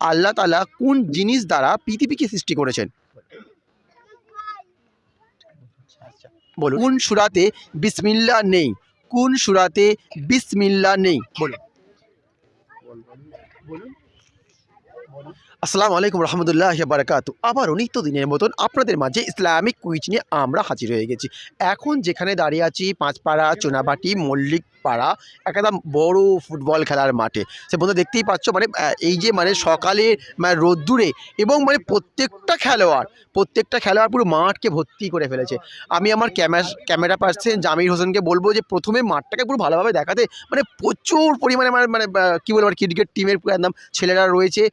আল্লাহ তালা কোন জিনিস দ্বারা পৃথিবীকে সৃষ্টি করেছেন? বলুন। কোন সুরাতে বিসমিল্লা নেই? কোন সুরাতে বিসমিল্লা নেই? বলুন। আসসালামু আলাইকুম রহমতুল্লাহ বারাকাত। নিত্য দিনের মতন আপনাদের মাঝে ইসলামিক কুইজ নিয়ে আমরা হাজির হয়ে গেছি। এখন যেখানে দাঁড়িয়ে আছি, পাঁচপাড়া, চুনাবাটি মল্লিক পাড়া একদম বড় ফুটবল খেলার মাঠে। সে বন্ধু দেখতেই পাচ্ছ মানে এই যে মানে সকালে মানে রোদ্দুরে এবং মানে প্রত্যেকটা খেলোয়াড় প্রত্যেকটা খেলোয়াড় পুরো মাঠকে ভর্তি করে ফেলেছে। আমি আমার ক্যামেরা ক্যামেরা পার্সন জামির হোসেনকে বলব যে, প্রথমে মাঠটাকে পুরো ভালোভাবে দেখাতে মানে প্রচুর পরিমাণে মানে মানে কী বলব ক্রিকেট টিমের পুরো একদম ছেলেরা রয়েছে।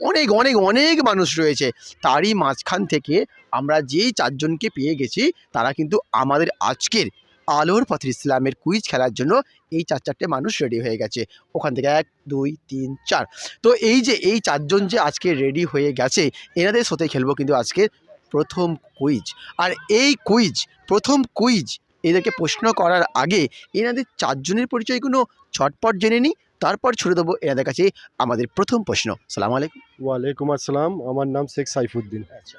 অনেক অনেক অনেক মানুষ রয়েছে। তারই মাঝখান থেকে আমরা যেই চারজনকে পেয়ে গেছি, তারা কিন্তু আমাদের আজকের আলোর পথের ইসলামের কুইজ খেলার জন্য এই চার চারটে মানুষ রেডি হয়ে গেছে। ওখান থেকে এক, দুই, তিন, চার। তো এই যে, এই চারজন যে আজকে রেডি হয়ে গেছে, এনাদের সাথে খেলব কিন্তু আজকে প্রথম কুইজ আর এই কুইজ প্রথম কুইজ এদেরকে প্রশ্ন করার আগে এনাদের চারজনের পরিচয় কোনো ছটপট জেনে নিই। তারপর ছুড়ে দেবো এনাদের কাছে আমাদের প্রথম প্রশ্ন। সালাম আলাইকুম। ওয়ালাইকুম আসসালাম। আমার নাম শেখ সাইফুদ্দিন। আচ্ছা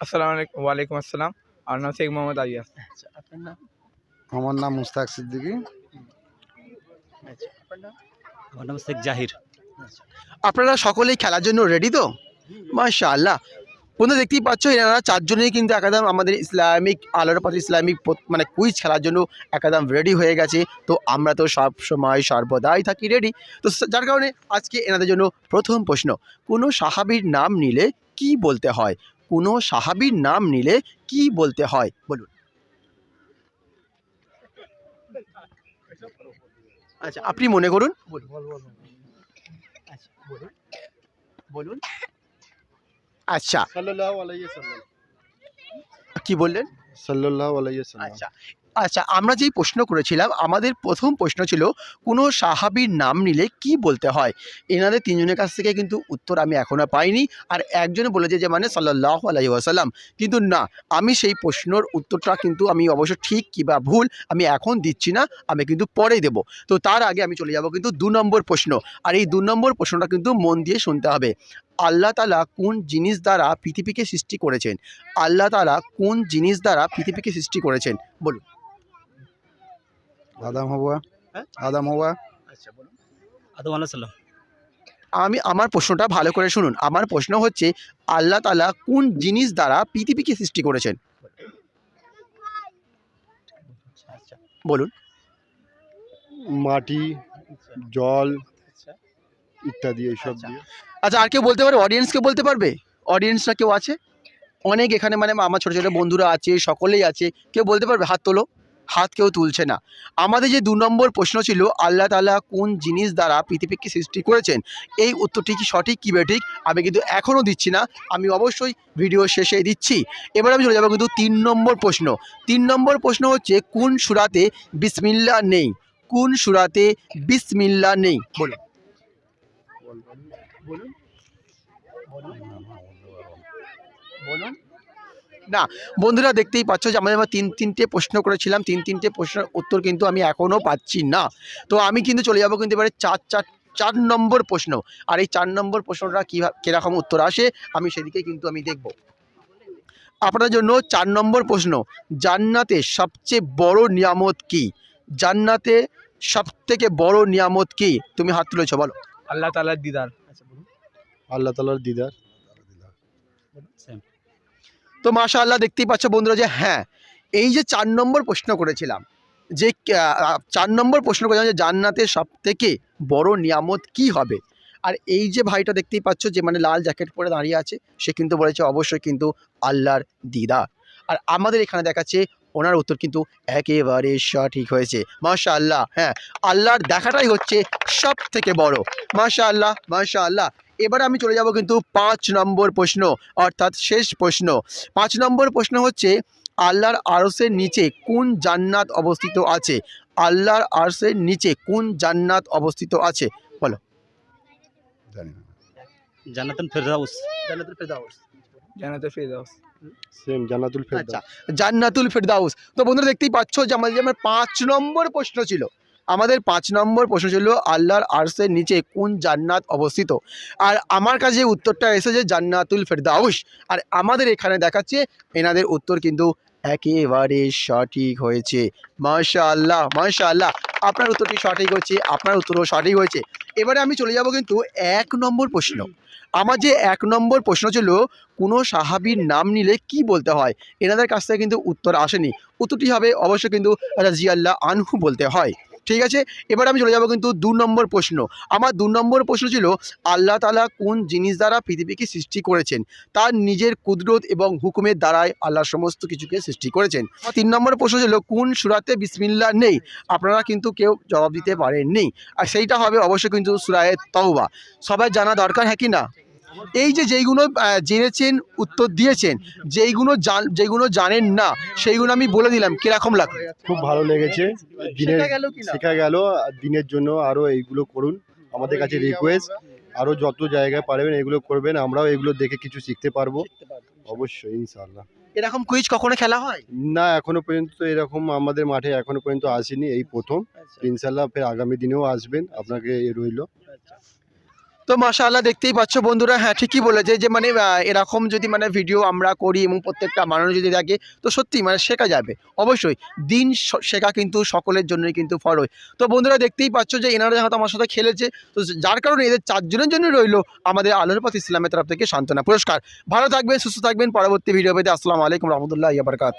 আসসালামু আলাইকুম। ওয়ালাইকুম আসসালাম। আমার নাম শেখ মোহাম্মদ আলিয়াস আচ্ছা আপনার নাম? আমার নাম মুস্তাক সিদ্দিকী। আচ্ছা আপনার নাম? আমার নাম শেখ জাহির। আপনারা সকলেই খেলার জন্য রেডি তো? মাশা আল্লাহ বন্ধু দেখতেই পাচ্ছ এনারা চারজনেই কিন্তু একাদম আমাদের ইসলামিক আলোর পথে ইসলামিক মানে কুইজ খেলার জন্য একাদম রেডি হয়ে গেছে। তো আমরা তো সব সময় সর্বদাই থাকি রেডি তো যার কারণে আজকে এনাদের জন্য প্রথম প্রশ্ন, কোনো সাহাবীর নাম নিলে কি বলতে হয়? কোনো সাহাবীর নাম নিলে কি বলতে হয়? বলুন। আচ্ছা আপনি মনে করুন। আচ্ছা বলুন। বলুন। আচ্ছা। কি বললেন? আচ্ছা। আচ্ছা আমরা যেই প্রশ্ন করেছিলাম আমাদের প্রথম প্রশ্ন ছিল কোনো সাহাবীর নাম নিলে কি বলতে হয়? এনাদের তিনজনের কাছ থেকে কিন্তু উত্তর আমি এখনও পাইনি আর একজনে বলেছে যে মানে সাল্লাহ আলাই আসাল্লাম কিন্তু না আমি সেই প্রশ্নর উত্তরটা কিন্তু আমি অবশ্য ঠিক কি বা ভুল আমি এখন দিচ্ছি না আমি কিন্তু পরে দেব। তো তার আগে আমি চলে যাব কিন্তু দু নম্বর প্রশ্ন। আর এই দু নম্বর প্রশ্নটা কিন্তু মন দিয়ে শুনতে হবে। আল্লাহ তালা কোন জিনিস দ্বারা পৃথিবীকে সৃষ্টি করেছেন? আল্লাহ তালা কোন জিনিস দ্বারা পৃথিবীকে সৃষ্টি করেছেন? বলুন। আদাম হওয়া। হ্যাঁ? আদাম হওয়া। আচ্ছা বলুন। আদম আলাহিসাল্লাম আমি আমার প্রশ্নটা ভালো করে শুনুন। আমার প্রশ্ন হচ্ছে আল্লাহ তালা কোন জিনিস দ্বারা পৃথিবীকে সৃষ্টি করেছেন? বলুন। মাটি জল ইত্যাদি এইসব আচ্ছা। দিয়ে। আচ্ছা আর কেউ বলতে পারবে অডিয়েন্সকে বলতে পারবে? অডিয়েন্সরা কেউ আছে? অনেক এখানে মানে আমার ছোটো ছোটো বন্ধুরা আছে সকলেই আছে। কেউ বলতে পারবে? হাত তোলো। হাত কেউ তুলছে না। আমাদের যে দু নম্বর প্রশ্ন ছিল আল্লাহ তালা কোন জিনিস দ্বারা পৃথিবীকে সৃষ্টি করেছেন? এই উত্তরটি কি সঠিক কি বেঠিক? আমি কিন্তু এখনও দিচ্ছি না। আমি অবশ্যই ভিডিও শেষে দিচ্ছি। এবার আমি চলে যাব কিন্তু তিন নম্বর প্রশ্ন। তিন নম্বর প্রশ্ন হচ্ছে কোন সুরাতে বিসমিল্লা নেই? কোন সুরাতে বিসমিল্লা নেই? বলুন। বলুন। বলুন। না বন্ধুরা দেখতেই পাচ্ছ যে আমাদের আমরা তিন তিনটে প্রশ্ন করেছিলাম। তিন তিনটে প্রশ্নের উত্তর কিন্তু আমি এখনও পাচ্ছি না। তো আমি কিন্তু চলে যাব কিন্তু এবারে চার চার চার নম্বর প্রশ্ন। আর এই চার নম্বর প্রশ্নটা কীভাবে কীরকম উত্তর আসে আমি সেদিকে কিন্তু আমি দেখব। আপনার জন্য চার নম্বর প্রশ্ন জান্নাতে সবচেয়ে বড় নিয়ামত কি? জান্নাতে সব থেকে বড় নিয়ামত কি? তুমি হাত তুলেছ বলো। আল্লাহ তালার দিদার। আল্লাহ তালার দিদার। তো মাশা আল্লাহ দেখতেই পাচ্ছ বন্ধুরা যে হ্যাঁ এই যে চার নম্বর প্রশ্ন করেছিলাম যে চার নম্বর প্রশ্ন করেছিলাম যে জান্নাতের সব থেকে বড় নিয়ামত কি হবে? আর এই যে ভাইটা দেখতেই পাচ্ছ যে মানে লাল জ্যাকেট পরে দাঁড়িয়ে আছে সে কিন্তু বলেছে অবশ্যই কিন্তু আল্লাহর দিদা। আর আমাদের এখানে দেখাচ্ছে ওনার উত্তর কিন্তু একেবারে সঠিক হয়েছে। মাশা আল্লাহ হ্যাঁ আল্লাহর দেখাটাই হচ্ছে সব থেকে বড়। মাশা আল্লাহ মাশা আল্লাহ এবার আমি চলে যাব কিন্তু পাঁচ নম্বর প্রশ্ন অর্থাৎ শেষ প্রশ্ন। পাঁচ নম্বর প্রশ্ন হচ্ছে আল্লাহর আরসের নিচে কোন জান্নাত অবস্থিত আছে? আল্লাহর আরসের নিচে কোন জান্নাত অবস্থিত আছে? বলো। জান্নাতুল ফেরদাউস। জান্নাতুল ফেরদাউস। জানাতে ফেরদাউস। সেম জান্নাতুল আচ্ছা ফেরদাউস জান্নাতুল ফেরদাউস। তো বন্ধুরা দেখতেই পাচ্ছ যে আমাদের যে আমার পাঁচ নম্বর প্রশ্ন ছিল আমাদের পাঁচ নম্বর প্রশ্ন ছিল, আল্লাহর আরশের নিচে কোন জান্নাত অবস্থিত? আর আমার কাছে উত্তরটা এসেছে, জান্নাতুল ফেরদাউস। আর আমাদের এখানে দেখাচ্ছে, এনাদের উত্তর কিন্তু একেবারে সঠিক হয়েছে। মাশা আল্লাহ মাশা আল্লাহ আপনার উত্তরটি সঠিক হয়েছে, আপনার উত্তরও সঠিক হয়েছে। এবারে আমি চলে যাব কিন্তু এক নম্বর প্রশ্ন। আমার যে এক নম্বর প্রশ্ন ছিল, কোনো সাহাবীর নাম নিলে কি বলতে হয়? এনাদের কাছ থেকে কিন্তু উত্তর আসেনি। উত্তরটি হবে অবশ্যই কিন্তু রাজি আল্লাহ আনহু বলতে হয়। ঠিক আছে? এবার আমি চলে যাব কিন্তু দু নম্বর প্রশ্ন। আমার দু নম্বর প্রশ্ন ছিল, আল্লাহ তালা কোন জিনিস দ্বারা পৃথিবীকে সৃষ্টি করেছেন? তার নিজের কুদরত এবং হুকুমের দ্বারাই আল্লাহ সমস্ত কিছুকে সৃষ্টি করেছেন। তিন নম্বর প্রশ্ন ছিল, কোন সুরাতে বিসমিল্লা নেই? আপনারা কিন্তু কেউ জবাব দিতে পারেননি। আর সেইটা হবে অবশ্যই কিন্তু সুরায়ে তওবা। সবাই জানা দরকার হ্যাঁ কি না? এই যে যেইগুলো জেনেছেন উত্তর দিয়েছেন যেইগুলো জান যেইগুলো জানেন না সেইগুলো আমি বলে দিলাম কীরকম লাগল? খুব ভালো লেগেছে। দিনের শেখা গেল দিনের জন্য আরও এইগুলো করুন। আমাদের কাছে রিকোয়েস্ট আরও যত জায়গায় পারবেন এগুলো করবেন আমরাও এগুলো দেখে কিছু শিখতে পারব। অবশ্যই ইনশাআল্লাহ। এরকম কুইজ কখনো খেলা হয়? না এখনও পর্যন্ত এরকম আমাদের মাঠে এখনও পর্যন্ত আসেনি এই প্রথম। ইনশাল্লাহ ফের আগামী দিনেও আসবেন আপনাকে এ রইল। তো মাশাআল্লাহ দেখতেই পাচ্ছ বন্ধুরা হ্যাঁ ঠিকই বলেছে যে মানে এরকম যদি মানে ভিডিও আমরা করি এবং প্রত্যেকটা মানুষ যদি থাকে তো সত্যি মানে শেখা যাবে, অবশ্যই। দিন শেখা কিন্তু সকলের জন্যই কিন্তু ফরজ। তো বন্ধুরা দেখতেই পাচ্ছ যে এনারা হয়তো আমার সাথে খেলেছে, তো যার কারণে এদের চারজনের জন্য রইল আমাদের আলোর পথ ইসলামের তরফ থেকে সান্ত্বনা পুরস্কার। ভালো থাকবেন, সুস্থ থাকবেন, পরবর্তী ভিডিও পেতে আসসালামু আলাইকুম রহমতুল্লাহ বারকাত